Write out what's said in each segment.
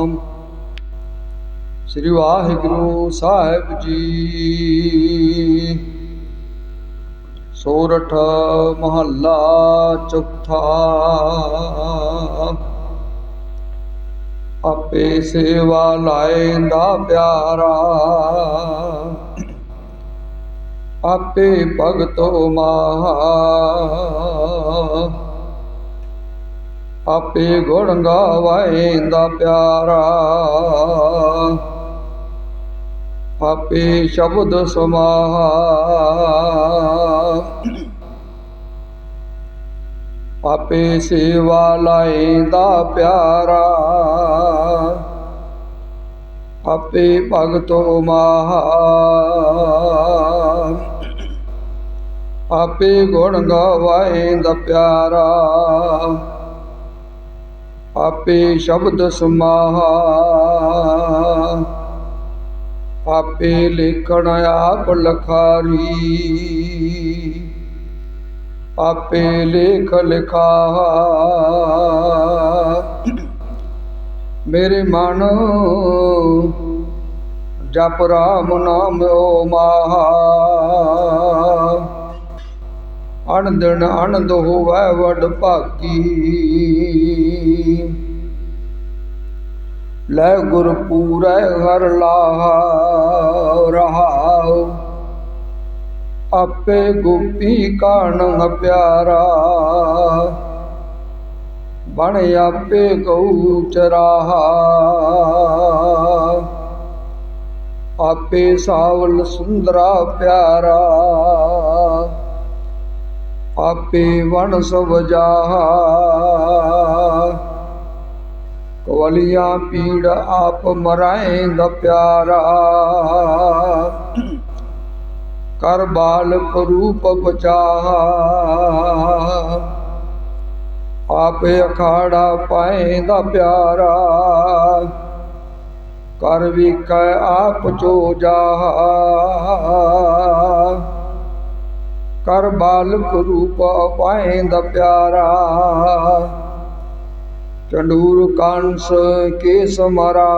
ਸਤਨਾਮ ਸ੍ਰੀ ਵਾਹਿਗੁਰੂ ਸਾਹਿਬ ਜੀ। ਸੋਰਠ ਮਹੱਲਾ ਚੌਥਾ। ਆਪੇ ਸੇਵਾ ਲਾਇਂਦਾ ਪਿਆਰਾ। ਆਪੇ ਭਗਤੋ ਮਾਹਾ। ਆਪੇ ਗੁਣ ਗਾਵਾਇਂਦਾ ਪਿਆਰਾ। ਆਪੇ ਸ਼ਬਦ ਸਮਾਹਾ। ਆਪੇ ਸੇਵਾ ਲਾਇਂਦਾ ਪਿਆਰਾ। ਆਪੇ ਭਗਤੋ ਮਾਹਾ ਆਪੇ ਗੁਣ ਗਾਵਾਇਂਦਾ ਪਿਆਰਾ। ਆਪੇ ਸ਼ਬਦ ਸਮਾਹਾ। ਆਪੇ ਲੇਖਣ ਆਪ ਲਖਾਰੀ। ਆਪੇ ਲੇਖ ਲਿਖਾ। ਮੇਰੇ ਮਨ ਜਪ ਰਾਮ ਨਾਮ ਓ ਮਾਹਾ। ਅਣਦਣ ਅਣਦ ਹੋਵੈ ਵਡ ਭਾਗੀ। ਲੈ ਗੁਰ ਪੂਰੈ ਹਰ ਲਾਹਾ ਰਹਾਉ। ਆਪੇ ਗੋਪੀ ਕਾਣ ਪਿਆਰਾ, ਬਣ ਆਪੇ ਗਊ ਚਰਾਹਾ। ਆਪੇ ਸਾਵਲ ਸੁੰਦਰਾ ਪਿਆਰਾ, ਆਪੇ ਵਣ ਸਵਜਾਹਾ ਕਵਲੀਆਂ ਪੀੜ ਆਪ ਮਰਾਏਂਦਾ ਪਿਆਰਾ। ਕਰ ਬਾਲ ਰੂਪ ਬਚਾਹਾ ਆਪੇ ਅਖਾੜਾ ਪਾਏਂਦਾ ਪਿਆਰਾ। ਕਰ ਵਿਕੈ ਆਪ ਚੋ ਜਾਹਾ ਕਰ ਬਾਲਕ ਰੂਪ ਪਾਏਂਦਾ ਪਿਆਰਾ। ਚੰਡੂਰ ਕਾਂਸ ਕੇਸ ਸਮਰਾ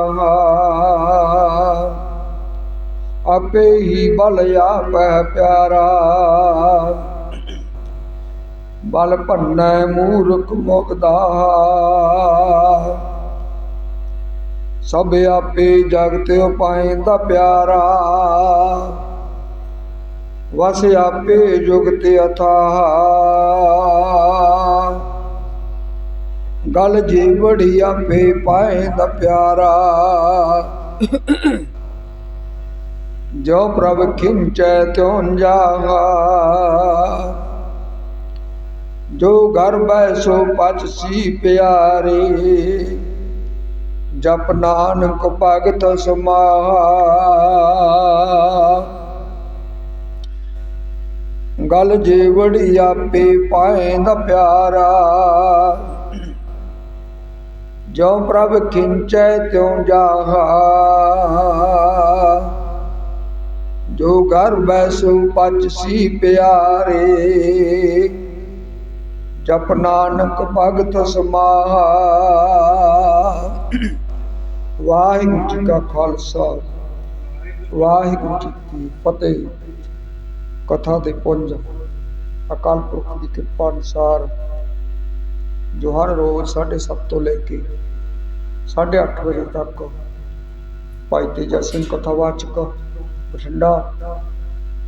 ਆਪੇ ਹੀ ਬਲ ਆਪੈ ਪਿਆਰਾ। ਬਲ ਭੰਨੈ ਮੂਰਖ ਮੁਕਦਾ। ਸਭ ਆਪੇ ਜਗਤ ਦਾ ਪਿਆਰਾ। ਵਸ ਆਪੇ ਜੁਗਤ ਅਥਾ ਗਲ ਜੀ ਬੜੀ ਆਪੇ ਪਾਇਂਦਾ ਪਿਆਰਾ। ਜੋ ਪ੍ਰਭ ਖਿੰਚੈ ਤਿਉ ਜਾਹਾ ਜੋ ਘਰ ਬੈਸੋ ਪਚ ਸੀ ਪਿਆਰੇ। ਜਪ ਨਾਨਕ ਭਗਤ ਸਮਾਹਾ। ਗਲ ਜੀਵੜੀ ਆਪੇ ਪਾਏਂਦਾ ਪਿਆਰਾ। ਜੋ ਪ੍ਰਭ ਖਿੰਚੈ ਤਿਉ ਜਾਹਾ। ਜੋ ਘਰ ਬੈਸੋ ਪਚ ਸੀ ਪਿਆਰੇ। ਜਪ ਨਾਨਕ ਭਗਤ ਸਮਾਹਾ। ਵਾਹਿਗੁਰੂ ਜੀ ਕਾ ਖਾਲਸਾ। ਵਾਹਿਗੁਰੂ ਜੀ ਕੀ ਫਤਿਹ। ਕਥਾ ਦੇ ਪੁੰਜ। ਅਕਾਲ ਪੁਰਖ ਦੀ ਕਿਰਪਾ ਅਨੁਸਾਰ ਜੋ ਹਰ ਰੋਜ਼ 7:30 ਤੋਂ ਲੈ ਕੇ 8:30 ਵਜੇ ਤੱਕ ਭਾਈ ਤੇਜਾ ਸਿੰਘ ਕਥਾਵਾਚਕ, ਬਠਿੰਡਾ,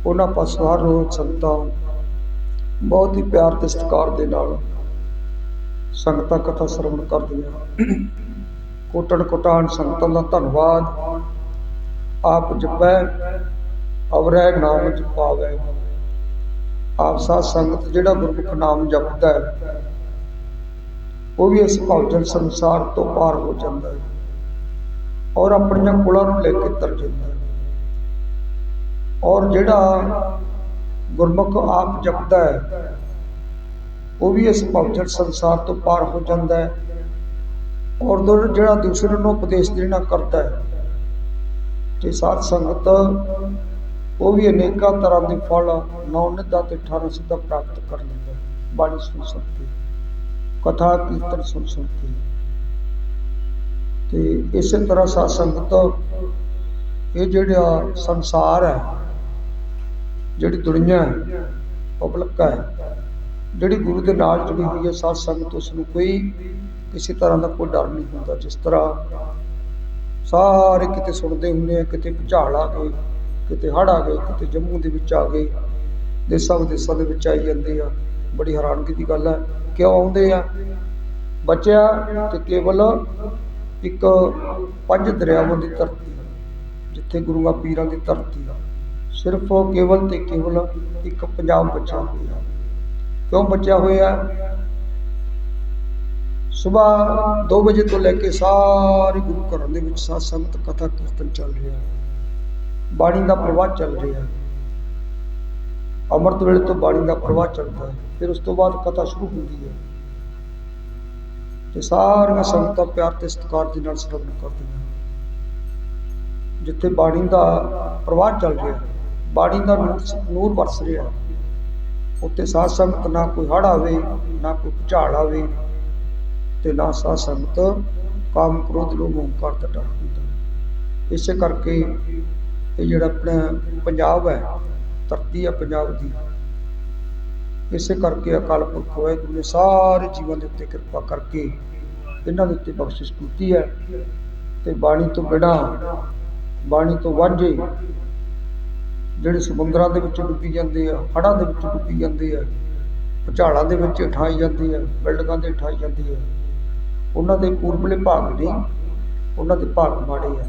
ਉਹਨਾਂ ਪਾਸੋਂ ਹਰ ਰੋਜ਼ ਸੰਗਤਾਂ, ਬਹੁਤ ਹੀ ਪਿਆਰ ਤੇ ਸਤਿਕਾਰ ਦੇ ਨਾਲ ਸੰਗਤਾਂ ਕਥਾ ਸਰਵਣ ਕਰਦੀਆਂ। ਕੋਟੜ ਕੋਟਾਨ ਸੰਗਤਾਂ ਦਾ ਧੰਨਵਾਦ। ਆਪ ਜਪੈ, ਅਵਰੈ ਨਾਮ ਜਪਾਵੇ। ਆਪ ਸਾਧ ਸੰਗਤ ਜਿਹੜਾ ਗੁਰਮੁਖ ਨਾਮ ਜਪਦਾ ਹੈ ਉਹ ਵੀ ਇਸ ਭੌਜਨ ਸੰਸਾਰ ਤੋਂ ਪਾਰ ਹੋ ਜਾਂਦਾ ਹੈ ਔਰ ਆਪਣੀਆਂ ਕੁਲਾਂ ਨੂੰ ਲੈ ਕੇ ਤਰ ਜਾਂਦਾ ਹੈ। ਔਰ ਜਿਹੜਾ ਗੁਰਮੁਖ ਆਪ ਜਪਦਾ ਹੈ, ਉਹ ਵੀ ਇਸ ਭੌਜਨ ਸੰਸਾਰ ਤੋਂ ਪਾਰ ਹੋ ਜਾਂਦਾ ਹੈ ਔਰ ਦਰ- ਜਿਹੜਾ ਦੂਸਰੇ ਨੂੰ ਉਪਦੇਸ਼ ਦੇਣਾ ਕਰਦਾ ਹੈ, ਤੇ ਸਾਧ ਸੰਗਤ ਉਹ ਵੀ ਅਨੇਕਾਂ ਤਰ੍ਹਾਂ ਦੇ ਫਲ, ਨੌ ਨਿਧਾ ਤੇ 18 ਸਿੱਧਾ ਪ੍ਰਾਪਤ ਕਰ ਲੈਂਦਾ ਬਾਣੀ ਸੁਣ ਸੁਣ ਕਥਾ ਕੀਰਤਨ ਸੁਣ ਸੁਣ ਕੇ। ਤੇ ਇਸੇ ਤਰ੍ਹਾਂ ਸਾਧ ਸੰਗਤ ਇਹ ਜਿਹੜਾ ਸੰਸਾਰ ਹੈ, ਜਿਹੜੀ ਦੁਨੀਆ ਹੈ ਪਬਲਿਕ ਹੈ, ਜਿਹੜੀ ਗੁਰੂ ਦੇ ਨਾਲ ਜੁੜੀ ਹੋਈ ਹੈ ਸਾਧ ਸੰਗਤ ਉਸ ਨੂੰ ਕੋਈ ਕਿਸੇ ਤਰ੍ਹਾਂ ਦਾ ਕੋਈ ਡਰ ਨਹੀਂ ਹੁੰਦਾ। ਜਿਸ ਤਰ੍ਹਾਂ ਸਾਰੇ ਕਿਤੇ ਸੁਣਦੇ ਹੁੰਦੇ ਆ, ਕਿਤੇ ਭੁਚਾਲ ਆ ਗਏ, ਕਿਤੇ ਹੜ੍ਹ ਆ ਗਏ, ਕਿਤੇ ਜੰਮੂ ਦੇ ਵਿੱਚ ਆ ਗਏ ਦੇਸਾਂ ਵਿਦੇਸਾਂ ਦੇ ਵਿੱਚ ਆਈ ਜਾਂਦੇ ਆ। ਬੜੀ ਹੈਰਾਨਗੀ ਦੀ ਗੱਲ ਹੈ। ਕਿਉਂ ਆਉਂਦੇ ਆ? ਬਚਿਆ ਤੇ ਕੇਵਲ ਇੱਕ ਪੰਜ ਦਰਿਆਵਾਂ ਦੀ ਧਰਤੀ ਜਿੱਥੇ ਗੁਰੂਆਂ ਪੀਰਾਂ ਦੀ ਧਰਤੀ ਆ। ਸਿਰਫ ਕੇਵਲ ਤੇ ਕੇਵਲ ਇੱਕ ਪੰਜਾਬ ਬਚਿਆ ਹੋਇਆ ਕਿਉਂ ਬਚਿਆ ਹੋਇਆ ਸਵੇਰ 2 ਵਜੇ ਤੋਂ ਲੈ ਕੇ ਸਾਰੇ ਗੁਰੂ ਘਰਾਂ ਦੇ ਵਿੱਚ ਸਾਧ ਸੰਗਤ, ਕਥਾ ਕੀਰਤਨ ਚੱਲ ਰਿਹਾ ਹੈ ਬਾਣੀ ਦਾ ਪ੍ਰਵਾਹ ਚੱਲ ਰਿਹਾ ਹੈ ਅੰਮ੍ਰਿਤ ਵੇਲੇ ਤੋਂ ਬਾਣੀ ਦਾ ਪ੍ਰਵਾਹ ਚੱਲਦਾ ਹੈ, ਫਿਰ ਉਸ ਤੋਂ ਬਾਅਦ ਕਥਾ ਸ਼ੁਰੂ ਹੁੰਦੀ ਹੈ। ਤੇ ਸਾਰੀਆਂ ਸੰਗਤਾਂ ਪਿਆਰ ਤੇ ਸਤਿਕਾਰ ਦੇ ਨਾਲ ਸਰਵਣ ਕਰਦੀਆਂ ਜਿੱਥੇ ਬਾਣੀ ਦਾ ਪ੍ਰਵਾਹ ਚੱਲ ਰਿਹਾ, ਬਾਣੀ ਦਾ ਨੂਰ ਵਰਸ ਰਿਹਾ ਹੈ ਉੱਥੇ ਸਾਧ ਸੰਗਤ ਨਾ ਕੋਈ ਹੜ੍ਹ ਆਵੇ, ਨਾ ਕੋਈ ਝਾੜ ਆਵੇ ਤੇ ਨਾ ਸਾਧ ਸੰਗਤ ਕਾਮ ਕ੍ਰੋਧ ਲੋਭ ਓਂਕਾਰ ਦਾ ਡਰ ਹੁੰਦਾ। ਇਸੇ ਕਰਕੇ ਇਹ ਜਿਹੜਾ ਆਪਣਾ ਪੰਜਾਬ ਹੈ ਧਰਤੀ ਆ ਪੰਜਾਬ ਦੀ। ਇਸੇ ਕਰਕੇ ਅਕਾਲ ਪੁਰਖ ਵਾਹਿਗੁਰੂ ਨੇ ਸਾਰੇ ਜੀਵਾਂ ਦੇ ਉੱਤੇ ਕਿਰਪਾ ਕਰਕੇ ਇਹਨਾਂ ਦੇ ਉੱਤੇ ਬਖਸ਼ਿਸ਼ ਕੀਤੀ ਹੈ ਤੇ ਬਾਣੀ ਤੋਂ ਬਿਨਾਂ, ਬਾਣੀ ਤੋਂ ਵਾਂਝੇ ਜਿਹੜੇ ਸਮੁੰਦਰਾਂ ਦੇ ਵਿੱਚ ਡੁੱਬੀ ਜਾਂਦੇ ਆ, ਹੜ੍ਹਾਂ ਦੇ ਵਿੱਚ ਡੁੱਬੀ ਜਾਂਦੇ ਆ ਭੁਚਾਲਾਂ ਦੇ ਵਿੱਚ ਉਠਾਈ ਜਾਂਦੇ ਆ, ਬਿਲਡਿੰਗਾਂ ਦੇ ਉਠਾਈ ਜਾਂਦੀ ਆ, ਉਹਨਾਂ ਦੇ ਪੂਰਬਲੇ ਭਾਗ ਨਹੀਂ, ਉਹਨਾਂ ਦੇ ਭਾਗ ਮਾੜੇ ਆ।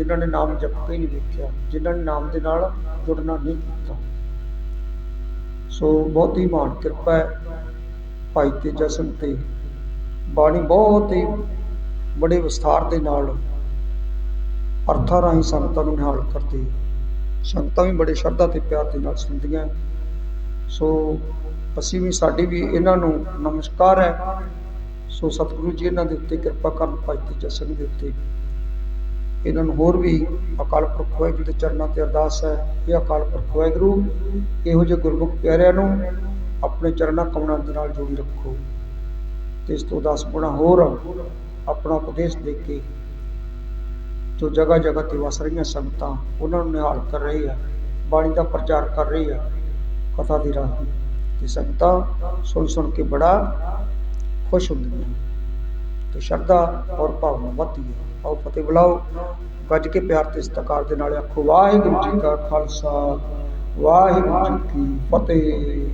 ਜਿਨ੍ਹਾਂ ਨੇ ਨਾਮ ਜਪ ਕੇ ਨਹੀਂ ਵੇਖਿਆ, ਜਿਨ੍ਹਾਂ ਨੇ ਨਾਮ ਦੇ ਨਾਲ ਜੁੜਨਾ ਨਹੀਂ ਕੀਤਾ। ਸੋ ਬਹੁਤ ਹੀ ਮਾਨ ਕਿਰਪਾ ਹੈ ਭਾਈ ਤੇ ਜਸ਼ਨ ਤੇ। ਬਾਣੀ ਬਹੁਤ ਹੀ ਬੜੇ ਵਿਸਥਾਰ ਦੇ ਨਾਲ ਅਰਥਾਂ ਰਾਹੀਂ ਸੰਗਤਾਂ ਨੂੰ ਨਿਹਾਲ ਕਰਦੀ ਸੰਗਤਾਂ ਵੀ ਬੜੇ ਸ਼ਰਧਾ ਤੇ ਪਿਆਰ ਦੇ ਨਾਲ ਸੁਣਦੀਆਂ ਸੋ ਅਸੀਂ ਵੀ ਸਾਡੀ ਵੀ ਇਹਨਾਂ ਨੂੰ ਨਮਸਕਾਰ ਹੈ। ਸੋ ਸਤਿਗੁਰੂ ਜੀ ਇਹਨਾਂ ਦੇ ਉੱਤੇ ਕਿਰਪਾ ਕਰਨ ਭਾਈ ਤੇ ਜਸ਼ਨ ਦੇ ਉੱਤੇ। ਇਹਨਾਂ ਨੂੰ ਹੋਰ ਵੀ ਅਕਾਲ ਪੁਰਖ ਵਾਹਿਗੁਰੂ ਦੇ ਚਰਨਾਂ ਤੇ ਅਰਦਾਸ ਹੈ ਇਹ ਅਕਾਲ ਪੁਰਖ ਵਾਹਿਗੁਰੂ ਇਹੋ ਜਿਹੇ ਗੁਰਮੁਖ ਪਿਆਰਿਆਂ ਨੂੰ ਆਪਣੇ ਚਰਨਾਂ ਕਮਲਾਂ ਦੇ ਨਾਲ ਜੋੜੀ ਰੱਖੋ ਤੇ ਇਸ ਤੋਂ 10 ਗੁਣਾ ਹੋਰ ਆਪਣਾ ਉਪਦੇਸ਼ ਦੇ ਕੇ ਜੋ ਜਗ੍ਹਾ ਜਗ੍ਹਾ ਤੇ ਵਸ ਰਹੀਆਂ ਸੰਗਤਾਂ ਉਹਨਾਂ ਨੂੰ ਨਿਹਾਲ ਕਰ ਰਹੀ ਹੈ, ਬਾਣੀ ਦਾ ਪ੍ਰਚਾਰ ਕਰ ਰਹੀ ਹੈ, ਕਥਾ ਦੀ ਰਾਹੀਂ ਤੇ ਸੰਗਤਾਂ ਸੁਣ ਸੁਣ ਕੇ ਬੜਾ ਖੁਸ਼ ਹੁੰਦੀਆਂ ਨੇ। ਤੇ ਸ਼ਰਧਾ ਔਰ ਭਾਵਨਾ ਵੱਧਦੀ ਹੈ। ਆਓ ਫਤਿਹ ਬੁਲਾਓ। ਗੱਜ ਕੇ ਪਿਆਰ ਤੇ ਸਤਿਕਾਰ ਦੇ ਨਾਲ ਆਖੋ, ਵਾਹਿਗੁਰੂ ਜੀ ਕਾ ਖਾਲਸਾ, ਵਾਹਿਗੁਰੂ ਜੀ ਕੀ ਫਤਿਹ।